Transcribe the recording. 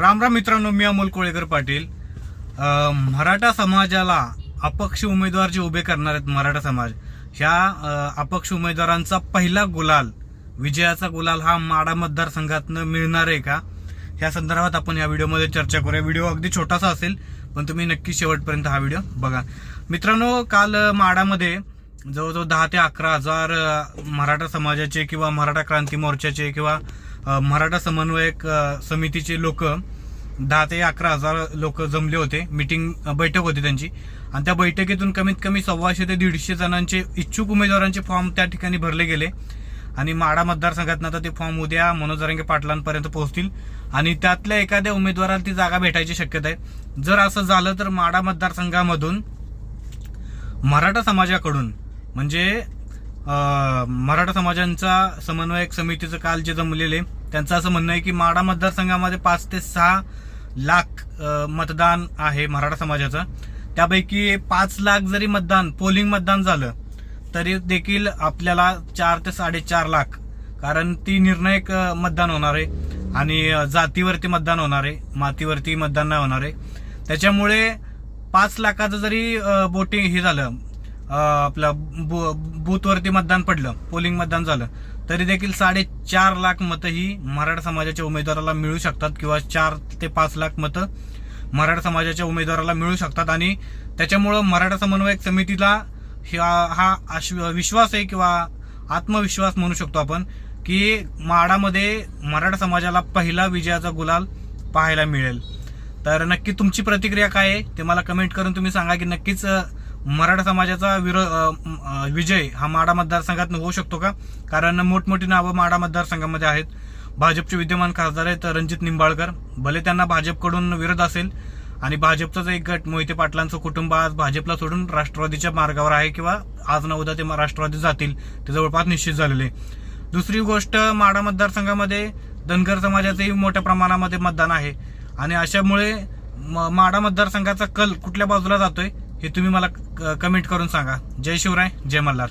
राम राम मित्रांनो मी अमोल कोळेकर पाटील. मराठा समाजाला अपक्ष उमेदवार जे उभे करणार आहेत मराठा समाज ह्या अपक्ष उमेदवारांचा पहिला गुलाल विजयाचा गुलाल हा माडा मतदारसंघातनं मिळणार आहे का? ह्या संदर्भात आपण या व्हिडिओमध्ये चर्चा करूया. व्हिडिओ अगदी छोटासा असेल पण तुम्ही नक्की शेवटपर्यंत हा व्हिडिओ बघा. मित्रांनो काल माडामध्ये जवळजवळ दहा ते अकरा हजार मराठा समाजाचे किंवा मराठा क्रांती मोर्चाचे किंवा मराठा समन्वयक समितीचे लोक दहा ते अकरा हजार लोक जमले होते. मिटिंग बैठक होती त्यांची. आणि त्या बैठकीतून कमीत कमी सव्वाशे ते दीडशे जणांचे इच्छुक उमेदवारांचे फॉर्म त्या ठिकाणी भरले गेले. आणि माडा मतदारसंघात आता ते फॉर्म उद्या मनोज रंगे पाटलांपर्यंत पोहोचतील. आणि त्यातल्या एखाद्या उमेदवाराला ती जागा भेटायची शक्यता आहे जर असं झालं तर माडा मतदारसंघामधून मराठा समाजाकडून म्हणजे मराठा समाजांचा समन्वयक समितीचं काल जे जमलेले त्यांचं असं म्हणणं आहे की माडा मतदारसंघामध्ये पाच ते सहा लाख मतदान आहे मराठा समाजाचं. त्यापैकी पाच लाख जरी मतदान पोलिंग मतदान झालं तरी देखील आपल्याला चार ते साडेचार लाख कारण ती निर्णायक मतदान होणार आहे आणि जातीवरती मतदान होणार आहे मातीवरती मतदान नाही होणार आहे. त्याच्यामुळे पाच लाखाचं जरी बोटिंग हे झालं आपलं बूथवरती मतदान पडलं पोलिंग मतदान झालं तरी देखील साडेचार लाख मतं ही मराठा समाजाच्या उमेदवाराला मिळू शकतात किंवा चार ते पाच लाख मतं मराठा समाजाच्या उमेदवाराला मिळू शकतात. आणि त्याच्यामुळं मराठा समन्वयक समितीला ह्या- हा आश्व- विश्वास आहे किंवा आत्मविश्वास म्हणू शकतो आपण की माडामध्ये मराठा समाजाला पहिला विजयाचा गुलाल पाहायला मिळेल. तर नक्की तुमची प्रतिक्रिया काय आहे ते मला कमेंट करून तुम्ही सांगा की नक्कीच मराठा समाजाचा विरो विजय हा माडा मतदारसंघात होऊ शकतो का? कारण मोठमोठी नावं माडा मतदारसंघामध्ये आहेत. भाजपचे विद्यमान खासदार आहेत रणजित निंबाळकर. भले त्यांना भाजपकडून विरोध असेल आणि भाजपचाच एक गट मोहिते पाटलांचं कुटुंब आज भाजपला सोडून राष्ट्रवादीच्या मार्गावर आहे किंवा आज न उद्या ते राष्ट्रवादी जातील ते जवळपास निश्चित झालेले आहे. दुसरी गोष्ट माडा मतदारसंघामध्ये धनगर समाजाचंही मोठ्या प्रमाणामध्ये मतदान आहे. आणि अशामुळे म- माडा मतदारसंघाचा कल कुठल्या बाजूला जातोय? हे तुम्ही मला क- कमेंट करून सांगा. जय शिवराय जय मल्हार.